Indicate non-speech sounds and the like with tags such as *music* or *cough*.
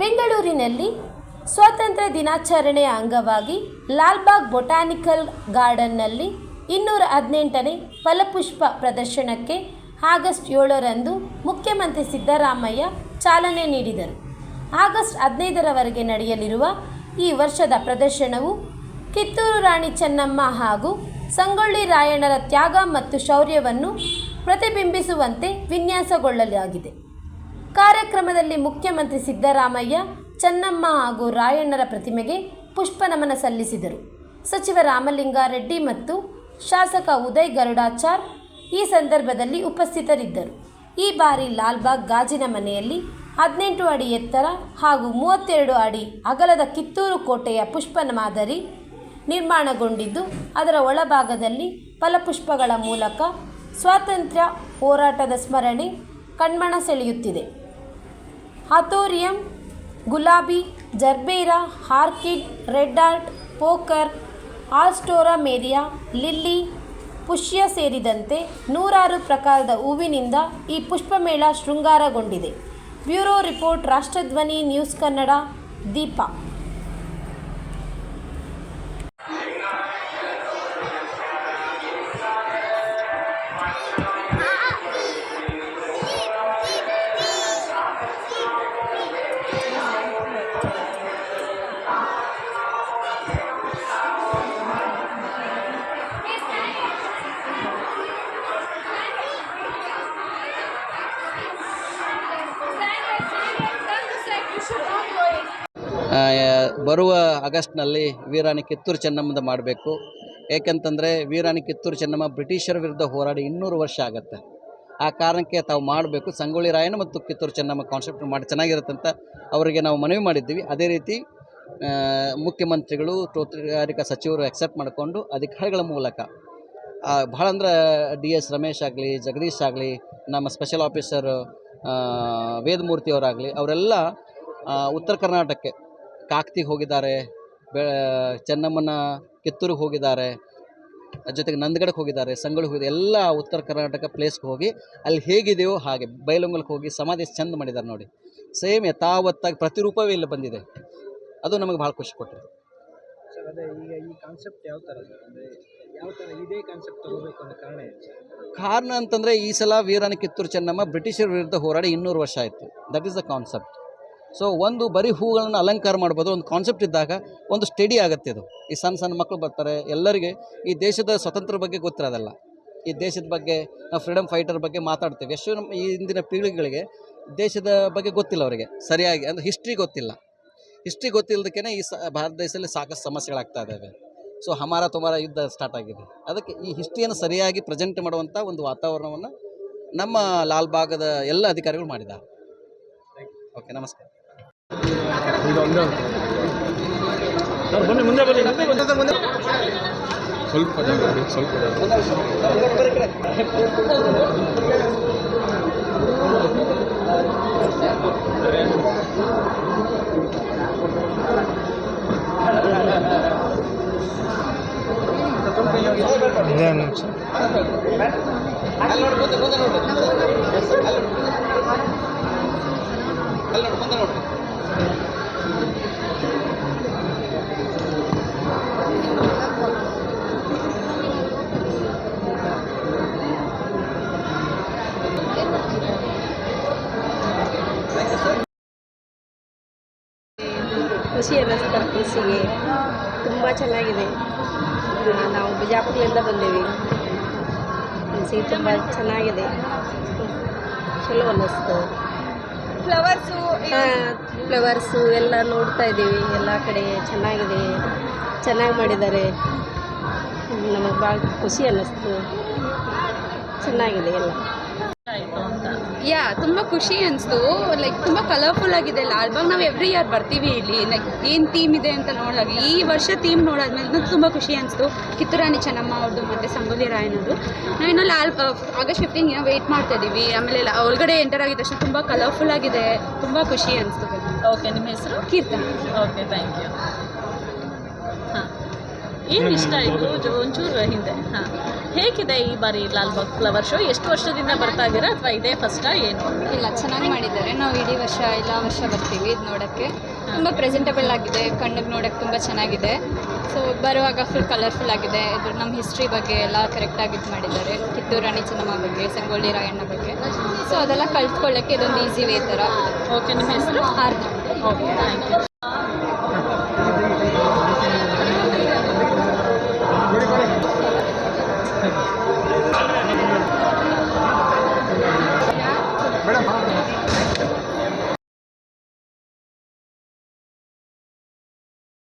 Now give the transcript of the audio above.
ಬೆಂಗಳೂರಿನಲ್ಲಿ ಸ್ವಾತಂತ್ರ್ಯ ದಿನಾಚರಣೆಯ ಅಂಗವಾಗಿ ಲಾಲ್ಬಾಗ್ ಬೊಟಾನಿಕಲ್ ಗಾರ್ಡನ್ನಲ್ಲಿ ಇನ್ನೂರ ಹದಿನೆಂಟನೇ ಫಲಪುಷ್ಪ ಪ್ರದರ್ಶನಕ್ಕೆ ಆಗಸ್ಟ್ ಏಳರಂದು ಮುಖ್ಯಮಂತ್ರಿ ಸಿದ್ದರಾಮಯ್ಯ ಚಾಲನೆ ನೀಡಿದರು. ಆಗಸ್ಟ್ ಹದಿನೈದರವರೆಗೆ ನಡೆಯಲಿರುವ ಈ ವರ್ಷದ ಪ್ರದರ್ಶನವು ಕಿತ್ತೂರು ರಾಣಿ ಚೆನ್ನಮ್ಮ ಹಾಗೂ ಸಂಗೊಳ್ಳಿ ರಾಯಣ್ಣರ ತ್ಯಾಗ ಮತ್ತು ಶೌರ್ಯವನ್ನು ಪ್ರತಿಬಿಂಬಿಸುವಂತೆ ವಿನ್ಯಾಸಗೊಳ್ಳಲಾಗಿದೆ. ಕಾರ್ಯಕ್ರಮದಲ್ಲಿ ಮುಖ್ಯಮಂತ್ರಿ ಸಿದ್ದರಾಮಯ್ಯ, ಚೆನ್ನಮ್ಮ ಹಾಗೂ ರಾಯಣ್ಣರ ಪ್ರತಿಮೆಗೆ ಪುಷ್ಪ ನಮನ ಸಲ್ಲಿಸಿದರು. ಸಚಿವ ರಾಮಲಿಂಗಾರೆಡ್ಡಿ ಮತ್ತು ಶಾಸಕ ಉದಯ್ ಗರುಡಾಚಾರ್ ಈ ಸಂದರ್ಭದಲ್ಲಿ ಉಪಸ್ಥಿತರಿದ್ದರು. ಈ ಬಾರಿ ಲಾಲ್ಬಾಗ್ ಗಾಜಿನ ಮನೆಯಲ್ಲಿ ಹದಿನೆಂಟು ಅಡಿ ಎತ್ತರ ಹಾಗೂ ಮೂವತ್ತೆರಡು ಅಡಿ ಅಗಲದ ಕಿತ್ತೂರು ಕೋಟೆಯ ಪುಷ್ಪ ಮಾದರಿ ನಿರ್ಮಾಣಗೊಂಡಿದ್ದು, ಅದರ ಒಳಭಾಗದಲ್ಲಿ ಫಲಪುಷ್ಪಗಳ ಮೂಲಕ ಸ್ವಾತಂತ್ರ್ಯ ಹೋರಾಟದ ಸ್ಮರಣೆ ಕಣ್ಮಣ ಸೆಳೆಯುತ್ತಿದೆ. ಹಥೋರಿಯಂ, ಗುಲಾಬಿ, gerbera, orchid, red hot, poker, alstroemeria, lily, ಪುಷ್ಯ ಸೇರಿದಂತೆ ನೂರಾರು ಪ್ರಕಾರದ ಹೂವಿನಿಂದ ಈ ಪುಷ್ಪಮೇಳ ಶೃಂಗಾರಗೊಂಡಿದೆ. Bureau report, Rashtradhwani, news Kannada, Deepa. ಬರುವ ಆಗಸ್ಟ್ನಲ್ಲಿ ವೀರಾಣಿ ಕಿತ್ತೂರು ಚೆನ್ನಮ್ಮದ ಮಾಡಬೇಕು. ಏಕೆಂತಂದರೆ ವೀರಾಣಿ ಕಿತ್ತೂರು ಚೆನ್ನಮ್ಮ ಬ್ರಿಟಿಷರ ವಿರುದ್ಧ ಹೋರಾಡಿ ಇನ್ನೂರು ವರ್ಷ ಆಗುತ್ತೆ. ಆ ಕಾರಣಕ್ಕೆ ತಾವು ಮಾಡಬೇಕು. ಸಂಗೊಳ್ಳಿ ರಾಯಣ್ಣ ಮತ್ತು ಕಿತ್ತೂರು ಚೆನ್ನಮ್ಮ ಕಾನ್ಸೆಪ್ಟ್ ಮಾಡಿ ಚೆನ್ನಾಗಿರುತ್ತಂತ ಅವರಿಗೆ ನಾವು ಮನವಿ ಮಾಡಿದ್ದೀವಿ. ಅದೇ ರೀತಿ ಮುಖ್ಯಮಂತ್ರಿಗಳು ತೋಟಗಾರಿಕಾ ಸಚಿವರು ಅಕ್ಸೆಪ್ಟ್ ಮಾಡಿಕೊಂಡು ಅಧಿಕಾರಿಗಳ ಮೂಲಕ ಭಾಳ ಅಂದ್ರೆ ಡಿ ಎಸ್ ರಮೇಶ್ ಆಗಲಿ, ಜಗದೀಶ್ ಆಗಲಿ, ನಮ್ಮ ಸ್ಪೆಷಲ್ ಆಫೀಸರ್ ವೇದಮೂರ್ತಿ ಅವರಾಗಲಿ ಅವರೆಲ್ಲ ಉತ್ತರ ಕರ್ನಾಟಕಕ್ಕೆ ಕಾಕ್ತಿಗೆ ಹೋಗಿದ್ದಾರೆ ಬೆ ಚೆನ್ನಮ್ಮನ ಕಿತ್ತೂರಿಗೆ ಹೋಗಿದ್ದಾರೆ ಜೊತೆಗೆ ನಂದಗಡಕ್ಕೆ ಹೋಗಿದ್ದಾರೆ ಸಂಗಳಿಗೆ ಹೋಗಿದೆ ಎಲ್ಲ ಉತ್ತರ ಕರ್ನಾಟಕ ಪ್ಲೇಸ್ಗೆ ಹೋಗಿ ಅಲ್ಲಿ ಹೇಗಿದೆಯೋ ಹಾಗೆ ಬೈಲೊಂಗಲ್ಗೆ ಹೋಗಿ ಸಮಾಧಿ ಚೆಂದ ಮಾಡಿದ್ದಾರೆ ನೋಡಿ. ಸೇಮ್ ಯಥಾವತ್ತಾಗಿ ಪ್ರತಿರೂಪವೇ ಇಲ್ಲಿ ಬಂದಿದೆ. ಅದು ನಮಗೆ ಭಾಳ ಖುಷಿ ಕೊಟ್ಟಿದೆ. ಕಾರಣ ಅಂತಂದ್ರೆ ಕಾರಣ ಅಂತಂದರೆ ಈ ಸಲ ವೀರಾಣಿ ಕಿತ್ತೂರು ಚೆನ್ನಮ್ಮ ಬ್ರಿಟಿಷರ ವಿರುದ್ಧ ಹೋರಾಡಿ ಇನ್ನೂರು ವರ್ಷ ಆಯಿತು. That is the concept so ಒಂದು ಬರೀ ಹೂಗಳನ್ನು ಅಲಂಕಾರ ಮಾಡ್ಬೋದು, ಒಂದು ಕಾನ್ಸೆಪ್ಟ್ ಇದ್ದಾಗ ಒಂದು ಸ್ಟಡಿ ಆಗುತ್ತೆ ಇದು. ಈ ಸಣ್ಣ ಸಣ್ಣ ಮಕ್ಕಳು ಬರ್ತಾರೆ, ಎಲ್ಲರಿಗೆ ಈ ದೇಶದ ಸ್ವತಂತ್ರ ಬಗ್ಗೆ ಗೊತ್ತಿರೋದಲ್ಲ. ಈ ದೇಶದ ಬಗ್ಗೆ, ನಾವು ಫ್ರೀಡಮ್ ಫೈಟರ್ ಬಗ್ಗೆ ಮಾತಾಡ್ತೇವೆ. ಎಷ್ಟು ನಮ್ಮ ಈ ಇಂದಿನ ಪೀಳಿಗೆಗಳಿಗೆ ದೇಶದ ಬಗ್ಗೆ ಗೊತ್ತಿಲ್ಲ ಅವರಿಗೆ, ಸರಿಯಾಗಿ, ಅಂದರೆ ಹಿಸ್ಟ್ರಿ ಗೊತ್ತಿಲ್ಲ. ಹಿಸ್ಟ್ರಿ ಗೊತ್ತಿಲ್ಲದಕ್ಕೇ ಈ ಭಾರತ ದೇಶದಲ್ಲಿ ಸಾಕಷ್ಟು ಸಮಸ್ಯೆಗಳಾಗ್ತಾ ಇದ್ದಾವೆ ಸೊ ಹಮಾರ ತುಮಾರ ಯುದ್ಧ ಸ್ಟಾರ್ಟ್ ಆಗಿದೆ. ಅದಕ್ಕೆ ಈ ಹಿಸ್ಟ್ರಿಯನ್ನು ಸರಿಯಾಗಿ ಪ್ರೆಸೆಂಟ್ ಮಾಡುವಂಥ ಒಂದು ವಾತಾವರಣವನ್ನು ನಮ್ಮ ಲಾಲ್ಬಾಗದ ಎಲ್ಲ ಅಧಿಕಾರಿಗಳು ಮಾಡಿದ್ದಾರೆ. ಓಕೆ ನಮಸ್ಕಾರ. ಬನ್ನಿ ಮುಂದೆ ಬನ್ನಿ ಮುಂದೆ ಮುಂದೆ ಸ್ವಲ್ಪ ಜಾಗ ಬಿಡಿ, ಸ್ವಲ್ಪ ಜಾಗ ಇದೇನು ನಿಮಿಷ ಅಲ್ಲಿ ನೋಡಿ ಮುಂದೆ ಮುಂದೆ ನೋಡ್ರಿ ಅಲ್ಲಿ ನೋಡಿ. ಅಲ್ಲಿ ನೋಡಿ ಮುಂದೆ ನೋಡ್ರಿ ಖುಷಿ ಅನ್ನಿಸ್ತಾರೆ ಖುಷಿಗೆ. ತುಂಬ ಚೆನ್ನಾಗಿದೆ. ಆ, ನಾವು ಬಿಜಾಪುರದಿಂದ ಬಂದೇವಿ. ಖುಷಿ ತುಂಬ ಚೆನ್ನಾಗಿದೆ. ಚಲೋ ಅನ್ನಿಸ್ತು. ಫ್ಲವರ್ಸು ಫ್ಲವರ್ಸು ಎಲ್ಲ ನೋಡ್ತಾ ಇದ್ದೀವಿ. ಎಲ್ಲ ಕಡೆ ಚೆನ್ನಾಗಿದೆ. ಚೆನ್ನಾಗಿ ಮಾಡಿದ್ದಾರೆ. ನಮಗೆ ಭಾಳ ಖುಷಿ ಅನ್ನಿಸ್ತು. ಚೆನ್ನಾಗಿದೆ ಎಲ್ಲ. ಯಾ ತುಂಬ ಖುಷಿ ಅನಿಸ್ತು. ಲೈಕ್ ತುಂಬ ಕಲರ್ಫುಲ್ ಆಗಿದೆ ಲಾಲ್ಬಾಗ್ ನಾವು ಎವ್ರಿ ಇಯರ್ ಬರ್ತೀವಿ ಇಲ್ಲಿ. ಲೈಕ್ ಏನು ಥೀಮ್ ಇದೆ ಅಂತ ನೋಡಿದಾಗ ಈ ವರ್ಷ ಥೀಮ್ ನೋಡಾದ್ಮೇಲೆ ತುಂಬ ಖುಷಿ ಅನಿಸ್ತು. ಕಿತ್ತೂರಾಣಿ ಚೆನ್ನಮ್ಮ ಅವ್ರದ್ದು ಮತ್ತು ಸಂಗೊಳ್ಳಿ ರಾಯನದು ಇನ್ನೊಂದು ಲಾಲ್ ಆಗಸ್ಟ್ ಫಿಫ್ಟೀನ್ ವೆಯ್ಟ್ ಮಾಡ್ತಾ ಇದ್ದೀವಿ ಆಮೇಲೆ ಒಳಗಡೆ ಎಂಟರ್ ಆಗಿದ ತಕ್ಷಣ ತುಂಬ ಕಲರ್ಫುಲ್ ಆಗಿದೆ. ತುಂಬ ಖುಷಿ ಅನಿಸ್ತು. ಓಕೆ ನಿಮ್ಮ ಹೆಸರು? ಕೀರ್ತನ. ಓಕೆ ಥ್ಯಾಂಕ್ ಯು ಏನು ಇಷ್ಟ ಆಯಿತು ಒಂಚೂರು ಹಿಂದೆ. ಹಾಂ. ಹೇಗಿದೆ ಈ ಬಾರಿ ಲಾಲ್ಬಾಗ್ ಫ್ಲವರ್ ಶೋ ಎಷ್ಟು ವರ್ಷದಿಂದ ಬರ್ತಾ ಇದ್ದೀರಾ ಅಥವಾ ಇದೇ ಫಸ್ಟಾ ಏನು? ಇಲ್ಲ ಚೆನ್ನಾಗಿ ಮಾಡಿದ್ದಾರೆ. ನಾವು ಇಡೀ ವರ್ಷ ಎಲ್ಲ ವರ್ಷ ಬರ್ತೀವಿ ಇದು ನೋಡೋಕ್ಕೆ. ತುಂಬ ಪ್ರೆಸೆಂಟಬಲ್ ಆಗಿದೆ. ಕಣ್ಣಿಗೆ ನೋಡೋಕ್ಕೆ ತುಂಬ ಚೆನ್ನಾಗಿದೆ. ಸೊ ಬರುವಾಗ ಫುಲ್ ಕಲರ್ಫುಲ್ ಆಗಿದೆ. ಇದು ನಮ್ಮ ಹಿಸ್ಟ್ರಿ ಬಗ್ಗೆ ಎಲ್ಲ ಕರೆಕ್ಟಾಗಿ ಇದು ಮಾಡಿದ್ದಾರೆ. ಕಿತ್ತೂರು ರಾಣಿ ಚೆನ್ನಮ್ಮ ಬಗ್ಗೆ ಸಂಗೊಳ್ಳಿ ರಾಯಣ್ಣ ಬಗ್ಗೆ. ಸೊ ಅದೆಲ್ಲ ಕಲ್ತ್ಕೊಳ್ಳೋಕ್ಕೆ ಇದೊಂದು ಈಸಿ ವೇ ಥರ ಓಕೆ ನಿಮ್ಮ ಹೆಸರು? ಆರ್ ಓಕೆ ಥ್ಯಾಂಕ್ ಯು ಇದು *laughs*